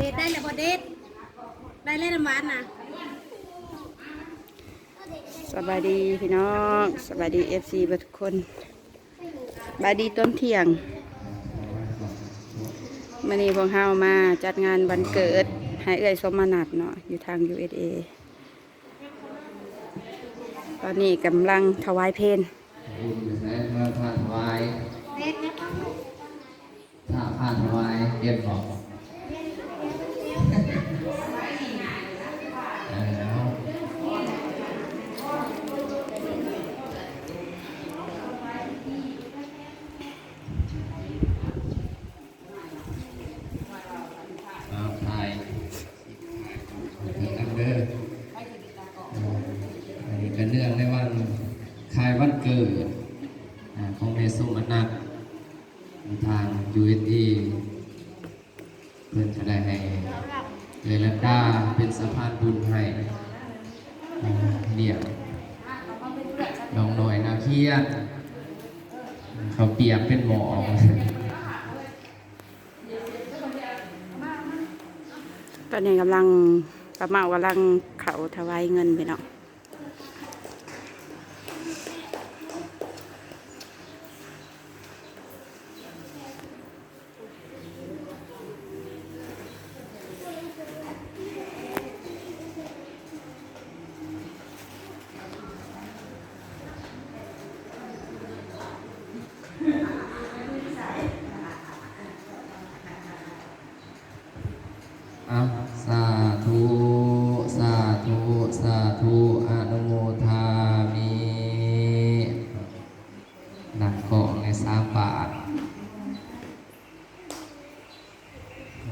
เดทได้แล้วบ่เดทได้เล่นน้ำหวานนะสบายดีพี่น้องสบายดีเอฟซีทุกคนสบายดีต้นเที่ยงมื่อนี้พวกเฮามาจัดงานวันเกิดให้เอื้อยสมนัดเนาะอยู่ทาง USA ตอนนี้กำลังถวายเพลงบุญอยู่ไหนมาผ่านวายเดทนะถ้าผ่านวายเรียนบอกเออเอาถ่ายถ่ายอันเดอร์อันนี้ก็เนื่องในวันคล้ายวันเกิด อ่าของเมสุมนัททาง USA เพื่อนจะได้ให้เลลันดาเป็นสะพานบุญให้เรียกน้องหน่อยนาเคียนเขาเปียบเป็นหมอตอนนี้กำลังประเมากำลังเขาถวายเงินไปเนาะสาธุ สาธุ สาธุอนุโมทามิหนักเกาะในสามบาท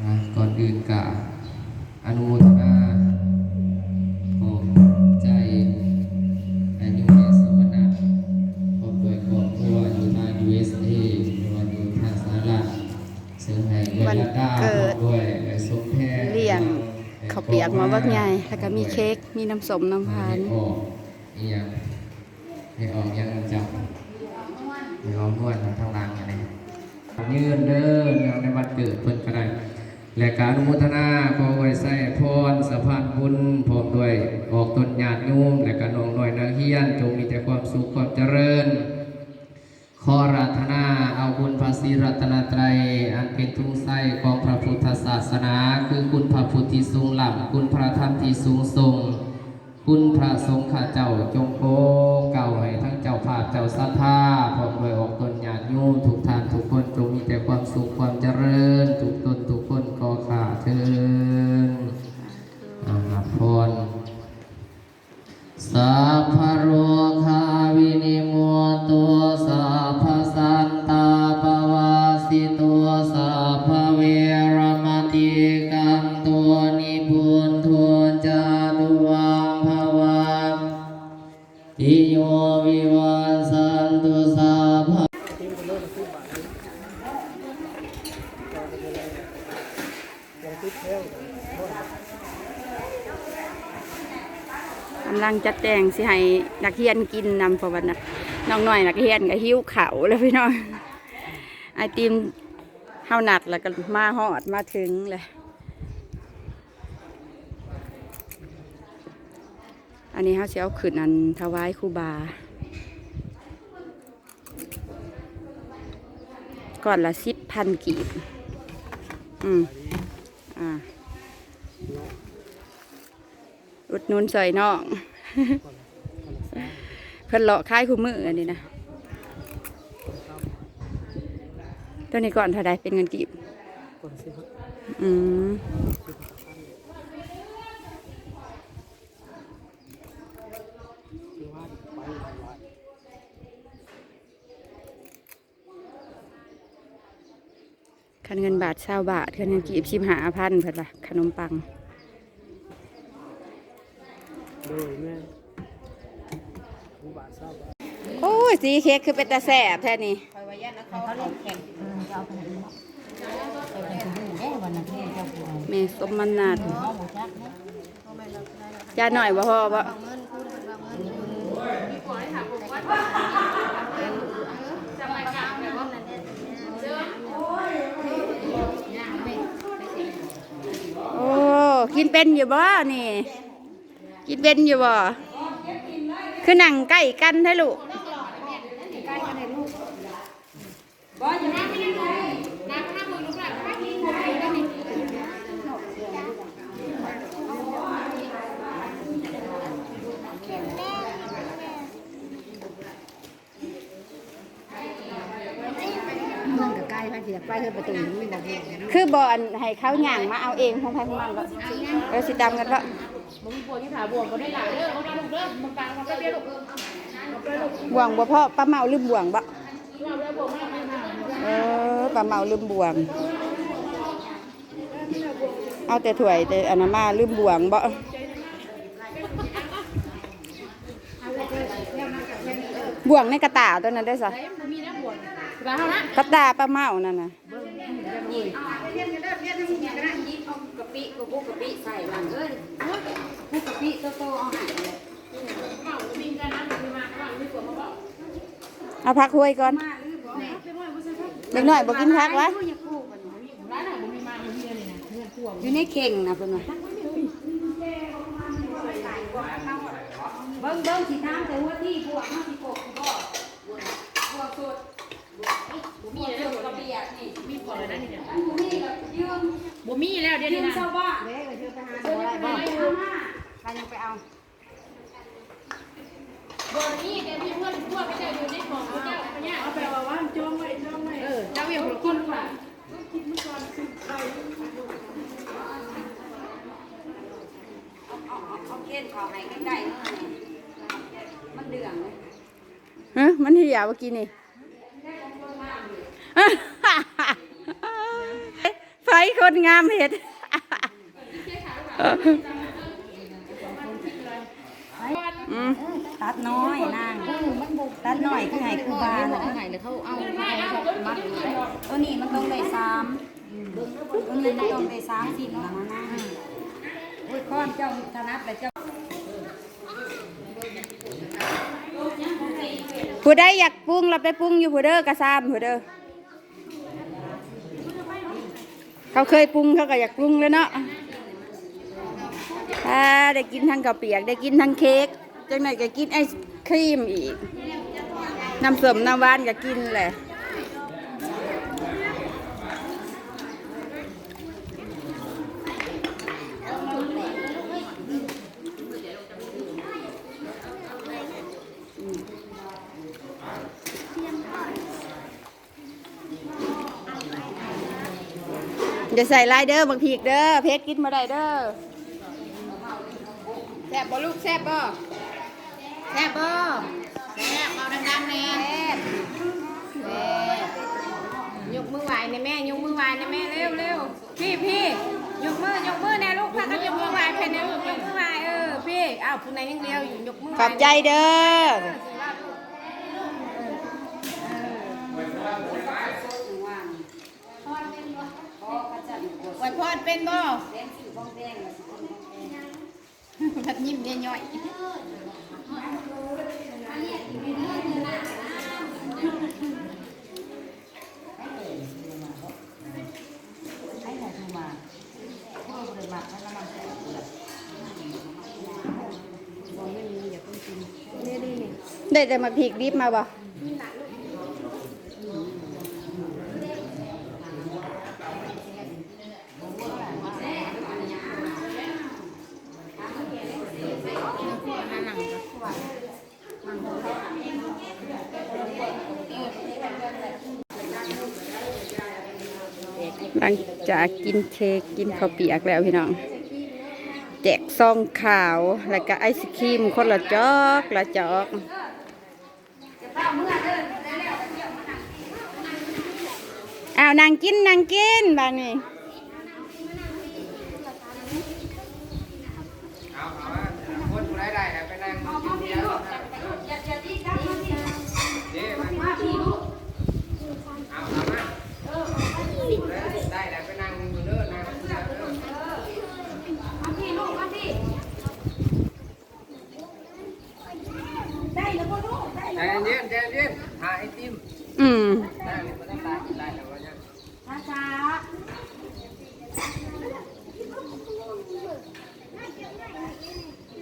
นะก่ อื่นกะอนุโมทนาขอบใจอายุเยสวนะครอบครัวครอบครัวอยู่ทาง USA หรือว่าอยู่ทางสหรัฐซึ่งให้เวลาได้พร้อมด้วยไอ้สมแพรเลี้ยงเขาเปียกมาบักใหญ่แล้วก็มีเค้กมีน้ำสมน้ำพานออกอีหยังให้ออกยังจับให้ออกนวดทางทางหลังอะไรยืนเด้อเนื่องในวันเกิดเพิ่นก็ได้ และการอนุโมทนาขอไว้ใส่พรสะพานบุญพร้อมด้วยออกตนญาติโยมและก็น้องน้อยนางเฮียนจงมีแต่ความสุขความเจริญ ขอรัตนาเอาบุญภาษีรัตนตรัยอันเป็นทุ่งไส้ของพระพุทธศาสนา คือคุณพระพุทธที่สูงหล่ำคุณพระธรรมที่สูงทรงคุณพระสงฆ์ข้าเจ้าจงโปรดเก่าให้ทั้งเจ้าภาพเจ้าศรัทธาพร้อมด้วยออกตนญาติโยมทุกท่าน กำลังจัดแต่งสิให้นักเรียนกินนำพราะว่านะน้องหน่อยนักเรียนก็หิวเขาแล้วพี่น้องไอติมเฮาหนัดแล้วก็มาฮอดมาถึงเลยอันนี้เฮาสิเอาขึ้นอันถวายครูบา ก่อนละสิบพันกีบ อืม อ่า อุดหนุนซอยน้อง เพิ่นเลาะค่ายคู่มืออันนี้นะตัวนี้ก่อนเท่าใดเป็นเงินกีบอืม คันเงินบาทเศร้าบาทคันเงินกีบชิมหาพันเพิ่นละขนมปังโอ้ยสีเค้กคือเป็นตาแสบแท้นี่เขาเล่นแข่งเออจะเอาไปไหนเนาะเอาไปดูเด้วันนั้นที่เมสมมันนาดยาหน่อยบ่พอบ่ เอาเงินคุณเอาเงินจะมากลางแบบว่านั่นเนี่ย กิน เป็นอยู่บ่นี่ กินเป็นอยู่บ่คือนั่งใกล้กันแท้ลูกมันก็ใกล้พระ สิไปเฮ็ดประตูนี่บ่เฮ็ดคือบอนให้เขาย่างมาเอาเองของใครของมันก็เออสิตามกันว่ามึงปวดที่ขาบวมบ่ได้หลายเด้อเขาได้ลูกเด้อมึงฟังมันก็เบี้ยลูกบ่วงบ่พ่อป้าเมาลืมบ่วงบ่เออป้าเมาลืมบ่วง เอาแต่ถ้วยแต่อันนั้นมาลืมบ่วงบ่บ่วงในกระตาตัวนั้นได้ซะแล้วเฮานะกระตาป้าเมานั่นน่ะกะปิกะปุกกะปิใส่หลังเอ้ยปุกกะปิโตๆเอาให้เอาพักห้วยก่อนเด็กน้อยบ่กินพักวะอยู่ในเข่งนะเพิ่นว่าเบิ่งเบิ่งสิถามแต่ว่าที่พวกเฮาสิกบบ่พวกสด บ่มีแล้วกะปิอะนี่มีพอแล้วนั่นนี่บ่มีแล้วยืมบ่มีแล้วเดี๋ยวนี้นะชาวบ้านเด้อเดี๋ยวไปหาบ่ได้บ่ไปยังไปเอาบ่มีเดี๋ยวมีเพื่อนพวกไปเจ้อยู่ในของเจ้าพระญาเอาไปว่าว่าจ้องไว้จ้องไว้เออเจ้าเวียคนคนค่ะเอาเข็นขาให้ใกล้ๆมันเดืองเลยฮะมันเหี่ยวเมื่อกี้นี่ ไฟคนงามเห็ดอืมตัดน้อยนางตัดน้อยคือให้คือบานแล้วไหนเลยเขาเอามัดตัวนี้มันต้องได้สามตัวนี้มันต้องได้สามสี่นะมานะโอ้ยข้อนเจ้าถนัดแต่เจ้าผู้ใดอยากปรุงเราไปปรุงอยู่ผู้เด้อกระซามผู้เด้อ เขาเคยปรุงเขาก็อยากปรุงเลยเนาะถ้าได้กินทั้งกระเปียกได้กินทั้งเค้กจังไหนก็กินไอศครีมอีกน้ำเสริมน้ำหวานก็กินแหละ อย่าใส่ลายเด้อบางพีกเด้อเพชรกินมาได้เด้อแซ่บบ่ลูกแซ่บบ่แซ่บบ่แซ่บเอาดังๆแน่ยกมือไหวนะแม่ยกมือไหวนะแม่เร็วเร็วพี่พี่ยกมือยกมือแน่ลูกพากันยกมือไหวแผ่นนะลูกยกมือไหวเออพี่อ้าวผู้ใดยังเดียวอยู่ยกมือไหวขอบใจเด้อไห วพอดเป็นบ่พัดยิ้มย่อยๆให้ไหนดูมาพวกเลยมาแล้วมันบ่ไม่มีอย่าเพิ่งกินนี่นี่นี่ได้แต่มาพีกดิบมาบ่ หลังจา กินเค้กกินข้าวเปียกแล้วพี่น้อง แจกซองขาวแล้วก็ไอศครีมคนละจอกละจอกอ้าวนางกินนางกินบ้านนี้ เอาเอาว่าคนผู้ใดได้ให้ไปนั่งกินเบียร์เด้มาเอาเอามาผู้ใดได้แล้วไปนั่งอยู่เด้อนั่งเบียร์เด้อใจเย็นใจเย็นหาไอติม อืม ได้เลยบ่ต้องตายได้แล้วว่าเนี่ย ช้าช้า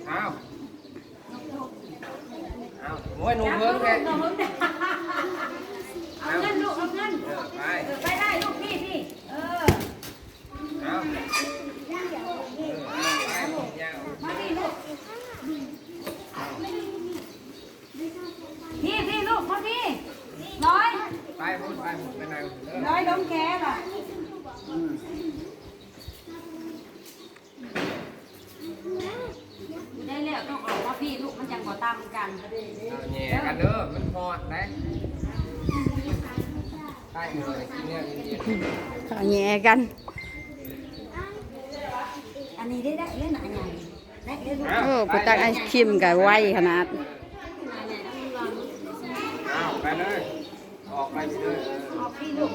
เอาแหน่กันเด้อมันฮอดได้ใต้มือเลยกิน เนี่ยเย็นข้าวแย่กัน อันนี้ได้ได้เล่นอะไรได้เล่นโอ้กูตักไอศครีมกับไวขนาดๆเอาไปเลย ออกไปสิเลยออกพี่ลูก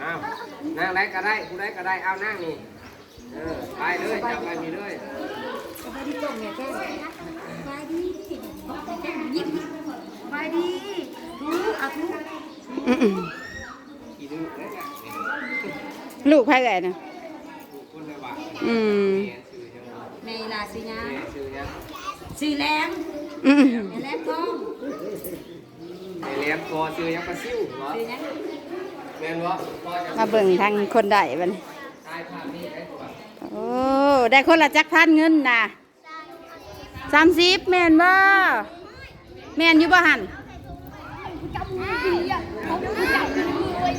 เอานั่งได้ก็ได้กูได้ก็ได้เอานั่งนี่เออไปเลยจับไปมีเลยสบายดีจงเนี่ยแก้สบายดียิ้มสบายดีทูเอาทูอื้อกี่ดื้อเลยเนี่ยๆลูกไผ่ไก่นะถูกคนเลยว่ะอืมแม่ชื่อยังในลาสิยาแม่ชื่อยังสีแหลมอืมแหลมทองแม่เลี้ยงคอชื่อยังปลาซิวเหรอสียังแม่นบ่พ่อจะมาเบิ่งทางคนได้บัดนี้ตายภาพนี้ได้ตัวโอ้ได้คนละจักพันเงินน่ะสามสิบแม่นบ่แม่นอยู่บ่หัน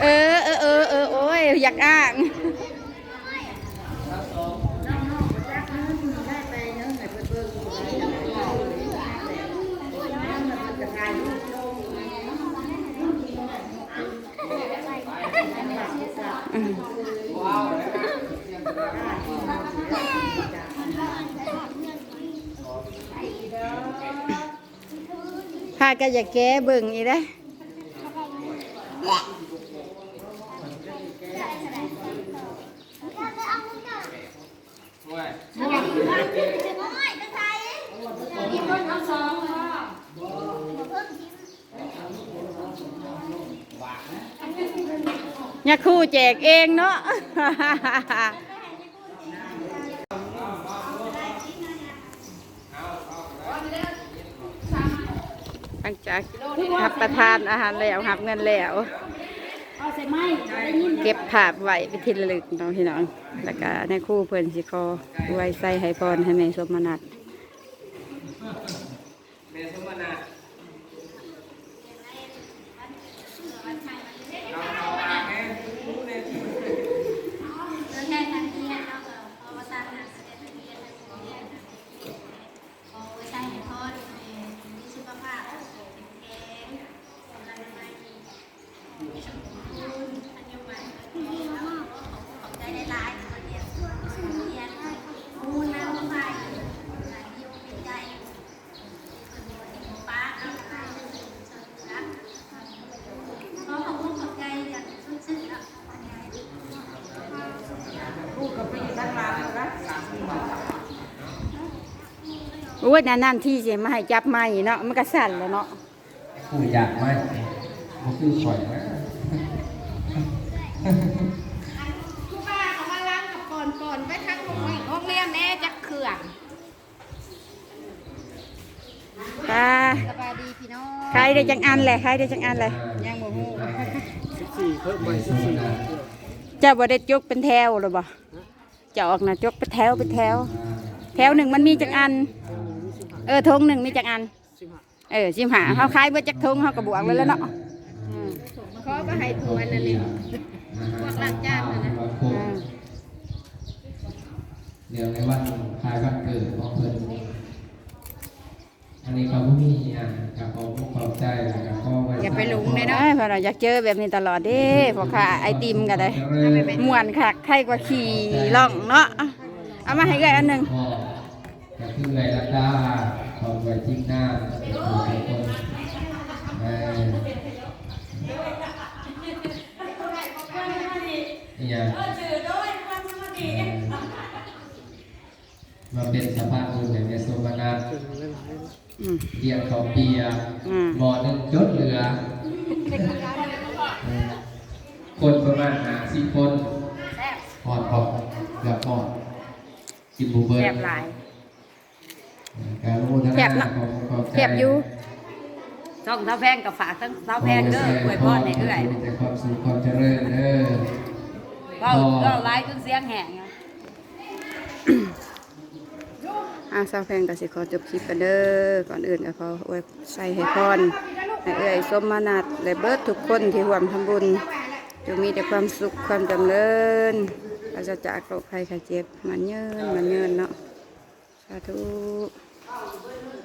เออเออเออเออโอ้ยอยากอ้างข้าก็อยาแก้เบิ่งอีเด้อ โอ้ ยมีคนเอาคู่แจกเองเนาะหลังจากรับประทานอาหารแล้วรับเงินแล้ว ใส่ไม้ได้ยินเก็บภาพไว้เป็นที่ระลึกน้องพี่น้อง แล้วก็ในคู่เพื่อนสิคอไว้ใส่ให้พรให้แม่สมนัต แม่สมนาเอาเอาอ่างแม่รู้เนี่ย แค่ทันทีเราก็เอามาตั้งนะแสดงทันทีเอาไว้ใส่ให้พ่อดูมีสุขภาพแข็งกำลังมาดีสมบูรณ์อันยมันขอบใจได้หลายคนเดียวเรียนมูน้ำไปหลายยิ้มเป็นใจป้าเอาไปรักขอขอบคุณขอบใจอย่างซึ้งๆอะ โอ้ ยนานๆที่สิมาให้จับไม้เนาะมันก็สั่นแล้วเนาะผู้อยากไหมมันคือข่อยนะผู้ป้าเขามาล้างกับก่อนก่อนไปทั้งโรงเรียนโรงเรียนแน่จักเขื่อนตาสบายดีพี่น้องใครได้จังอันแหละใครได้จังอันแหละยังบ่ฮู้สิบสี่เพิ่มไปสิบสี่เจ้าบ่ได้จกเป็นแถวหรือบ่เจ้าออกน่ะจกเป็นแถวเป็นแถว แถวหนึ่งมันมีจังอัน เออธงหนึ่งมีจังอันสิบห้าเออสิบหาเฮาขายเบ่จักธงเฮาก็บวกไว้แล้วเนาะอืมขอมาให้ทวนนั่นเองพวกหลังจานนะนะอ่าเดี๋ยวในวันคล้ายวันเกิดของเพิ่นอันนี้เขาผู้มีอะกับเขาผู้ขอบใจแล้วกับพ่อไว้อย่าไปหลงเลยเนาะเพราะเราอยากเจอแบบนี้ตลอดเด้พอค่ะไอติมก็ได้ม่วนคักใครกว่าขี่ล่องเนาะเอามาให้เอ้อยอันหนึง พ่อก็คือไรลักดาขอบไว้ทิ้งหน้าทุกคนเออนี่ยังมาเป็นสภาพบุญในโซมานาเรียงเขาเปียอืมหมอหนึ่งจดเหลือ คนประมาณหาสิคนพอดพอดเกือบพอดกินบูเบิร์แซ่บหลาย การรู้ท แซ่บนาเนาะของของใจแซ่บอยู่ต้องเท้าแพงกับฝากทั้งเท้าแพงเด้ออวยพรให้เอื้อยมีแต่ความสุขความเจริญเด้อเว้าเว้าหลายจนเสียงแหงอะอ่าสาวแพงก็สิขอจบคลิปกันเด้อก่อนอื่นก็ขออวยใส่ให้พรให้เอื้อยสมมานัดและเบิดทุกคนที่ร่วมทำบุญจงมีแต่ความสุขความจำเริญเราจะจากโรคภัยไข้เจ็บมันเยินมันเยินเนาะสาธุ Hallelujah.